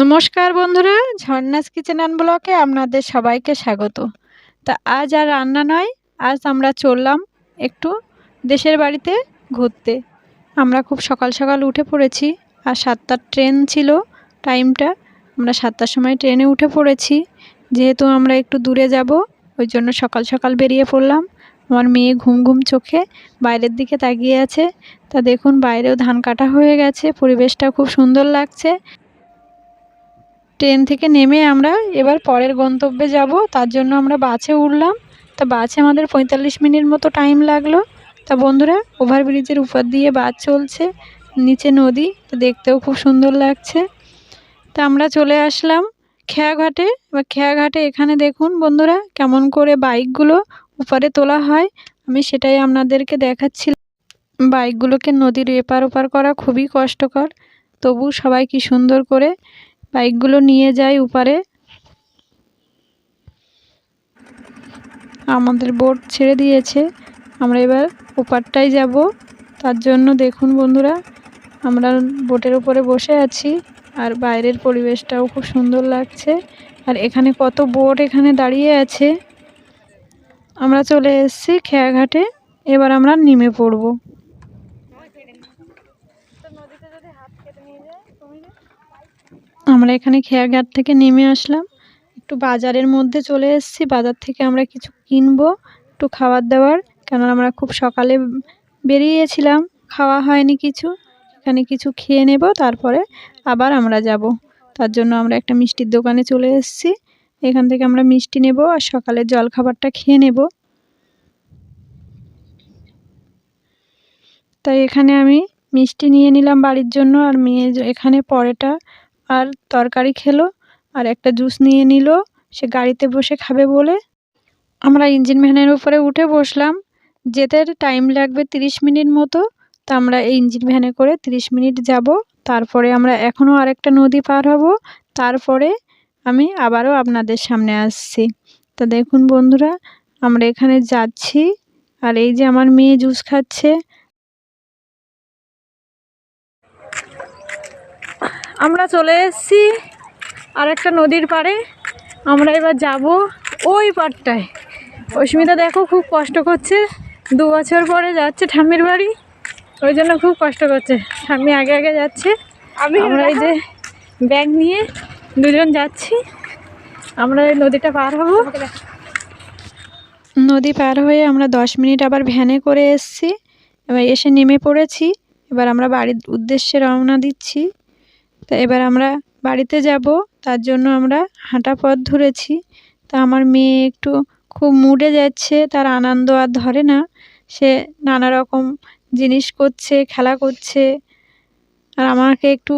নমস্কার বন্ধুরা, ঝর্ণাস kitchen and ব্লকে আপনাদের সবাইকে স্বাগত। তা আজ আর রান্না নয়, আজ আমরা চললাম একটু দেশের বাড়িতে ঘুরতে। আমরা খুব সকাল সকাল উঠে পড়েছি, আর সাতটার ট্রেন ছিল টাইমটা, আমরা সাতটার সময় ট্রেনে উঠে পড়েছি। যেহেতু আমরা একটু দূরে যাব, ওই জন্য সকাল সকাল বেরিয়ে পড়লাম। আমার মেয়ে ঘুম ঘুম চোখে বাইরের দিকে তাকিয়ে আছে। তা দেখুন বাইরেও ধান কাটা হয়ে গেছে পরিবেশটা খুব সুন্দর লাগছে। ট্রেন থেকে নেমে আমরা এবার পরের গন্তব্যে যাব। তার জন্য আমরা বাসে উঠলাম। তা বাসে আমাদের পঁয়তাল্লিশ মিনিট মতো টাইম লাগল। তা বন্ধুরা, ওভারব্রিজের উপর দিয়ে বাস চলছে, নিচে নদী, তো দেখতেও খুব সুন্দর লাগছে। তা আমরা চলে আসলাম খেয়াঘাটে। বা খেয়াঘাটে এখানে দেখুন বন্ধুরা, কেমন করে বাইকগুলো উপরে তোলা হয়। আমি সেটাই আপনাদেরকে দেখাচ্ছিলাম বাইকগুলোকে নদীর এপার ওপার করা খুবই কষ্টকর। তবু সবাই কি সুন্দর করে বাইকগুলো নিয়ে যায় উপারে। আমাদের বোট ছেড়ে দিয়েছে। আমরা এবার ওপারটাই যাব। তার জন্য দেখুন বন্ধুরা, আমরা বোটের উপরে বসে আছি আর বাইরের পরিবেশটাও খুব সুন্দর লাগছে। আর এখানে কত বোট এখানে দাঁড়িয়ে আছে। আমরা চলে এসেছি খেয়াঘাটে, এবার আমরা নেমে পড়ব। আমরা এখানে খেয়াঘাট থেকে নেমে আসলাম। একটু বাজারের মধ্যে চলে এসেছি। বাজার থেকে আমরা কিছু কিনবো, একটু খাবার দাবার কেন আমরা খুব সকালে বেরিয়েছিলাম। খাওয়া হয়নি কিছু। এখানে কিছু খেয়ে নেব, তারপরে আবার আমরা যাব। তার জন্য আমরা একটা মিষ্টির দোকানে চলে এসেছি। এখান থেকে আমরা মিষ্টি নেব আর সকালের জল খাবারটা খেয়ে নেব। তাই এখানে আমি মিষ্টি নিয়ে নিলাম বাড়ির জন্য। আর মেয়ে এখানে পরেটা আর তরকারি খেলো আর একটা জুস নিয়ে নিল। সে গাড়িতে বসে খাবে বলে। আমরা ইঞ্জিন ভ্যানের উপরে উঠে বসলাম। যেতে টাইম লাগবে তিরিশ মিনিট মতো। তা আমরা এই ইঞ্জিন ভ্যানে করে তিরিশ মিনিট যাব। তারপরে আমরা এখনও আরেকটা নদী পার হব। তারপরে আমি আবারও আপনাদের সামনে আসছি। তা দেখুন বন্ধুরা, আমরা এখানে যাচ্ছি। আর এই যে আমার মেয়ে জুস খাচ্ছে আমরা চলে এসেছি আর একটা নদীর পাড়ে। আমরা এবার যাব ওই পাড়টায়। অস্মিতা দেখো খুব কষ্ট করছে। দু বছর পরে যাচ্ছে ঠাম্মির বাড়ি। ওই জন্য খুব কষ্ট করছে। ঠাম্মি আগে আগে যাচ্ছে। আমি আমরা এই যে ব্যাগ নিয়ে দুজন যাচ্ছি। আমরা এই নদীটা পার হব। নদী পার হয়ে আমরা দশ মিনিট আবার ভ্যানে করে এসছি। এবার এসে নেমে পড়েছি। এবার আমরা বাড়ির উদ্দেশ্যে রওনা দিচ্ছি। তা এবার আমরা বাড়িতে যাব। তার জন্য আমরা হাঁটা পথ ধরেছি। তা আমার মেয়ে একটু খুব মুডে যাচ্ছে তার আনন্দ আর ধরে না। সে নানা রকম জিনিস করছে খেলা করছে। আর আমাকে একটু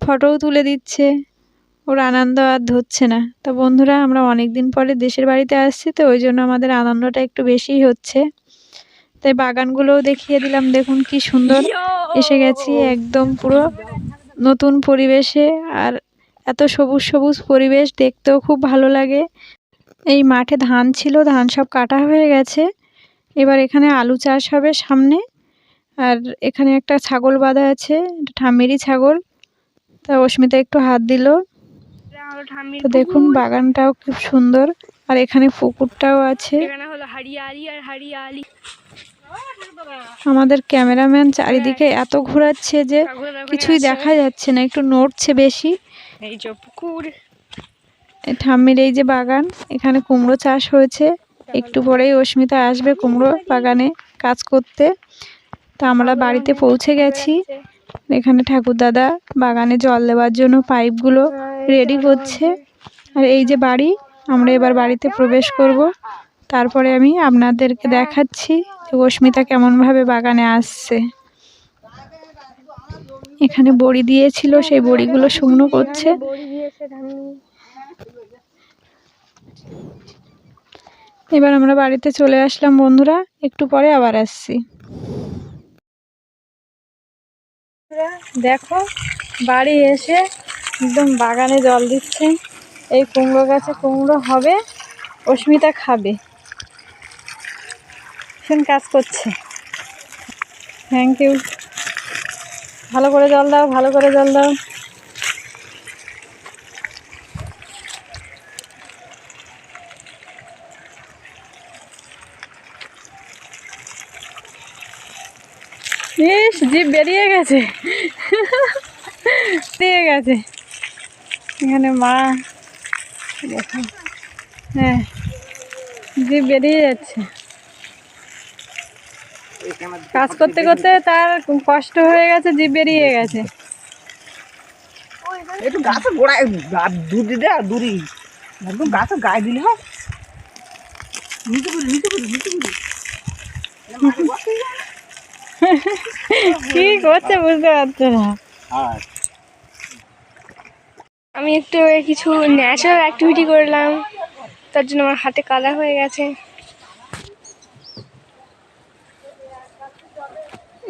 ফটোও তুলে দিচ্ছে। ওর আনন্দ আর ধরছে না। তা বন্ধুরা আমরা অনেক দিন পরে দেশের বাড়িতে আসছি তো ওই জন্য আমাদের আনন্দটা একটু বেশিই হচ্ছে। তাই বাগানগুলোও দেখিয়ে দিলাম দেখুন কি সুন্দর। এসে গেছি একদম পুরো নতুন পরিবেশে আর এত সবুজ সবুজ পরিবেশ দেখতেও খুব ভালো লাগে। এই মাঠে ধান ছিল, ধান সব কাটা হয়ে গেছে। এবার এখানে আলু চাষ হবে সামনে। আর এখানে একটা ছাগল বাঁধা আছে ঠাম্মিরই ছাগল। তা অস্মিতা একটু হাত দিল। তো দেখুন, বাগানটাও খুব সুন্দর। আর এখানে পুকুরটাও আছে। হলো হারিয়ালি আর হারিয়ালি আমাদের ক্যামেরাম্যান চারিদিকে এত ঘোরাচ্ছে যে কিছুই দেখা যাচ্ছে না একটু নড়ছে বেশি। এই যে পুকুর। ঠাম্মির এই যে বাগান এখানে কুমড়ো চাষ হয়েছে। একটু পরেই অস্মিতা আসবে কুমড়ো বাগানে কাজ করতে। তা আমরা বাড়িতে পৌঁছে গেছি। এখানে ঠাকুরদাদা বাগানে জল দেওয়ার জন্য পাইপগুলো রেডি করছে। আর এই যে বাড়ি আমরা এবার বাড়িতে প্রবেশ করব। তারপরে আমি আপনাদেরকে দেখাচ্ছি। যে অস্মিতা কেমনভাবে বাগানে আসছে? এখানে বড়ি দিয়েছিল, সেই বড়িগুলো শুকনো করছে। এবার আমরা বাড়িতে চলে আসলাম, বন্ধুরা। একটু পরে আবার আসছি। দেখো, বাড়ি এসে একদম বাগানে জল দিচ্ছে। এই কুমড়ো গাছে কুমড়ো হবে অস্মিতা খাবে। দেখছেন কাজ করছে। থ্যাংক ইউ ভালো করে জল দাও, ভালো করে জল দাও। ইস জিপ বেরিয়ে গেছে। দিয়ে গেছে এখানে মা, দেখো। হ্যাঁ জিপ বেরিয়ে যাচ্ছে। কাজ করতে করতে তার কষ্ট হয়ে গেছে জিপ বেরিয়ে গেছে। একটু গাছের গোড়ায় দুধ দিতে আর একদম গাছের গায়ে দিলে হয়। নিচে করি নিচে করি নিচে করি কি করছে বুঝতে পারছে না। আমি একটু কিছু ন্যাচারাল অ্যাক্টিভিটি করলাম। তার জন্য আমার হাতে কাদা হয়ে গেছে।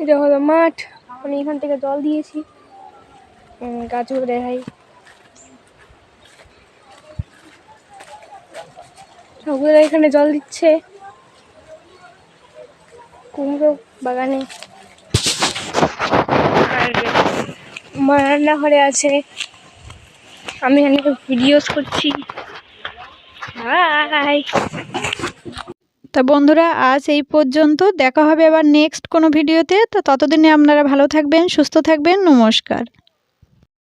এটা হলো মাঠ। আমি এখান থেকে জল দিয়েছি। গাছগুলো দেখাই। সবগুলো এখানে জল দিচ্ছে। কুমড়ো বাগানে। আর মা রান্নাঘরে আছে। আমি এখানে ভিডিওস করছি। হাই তা বন্ধুরা, আজ এই পর্যন্ত। দেখা হবে আবার নেক্সট কোনো ভিডিওতে তো ততদিনে আপনারা ভালো থাকবেন, সুস্থ থাকবেন। নমস্কার।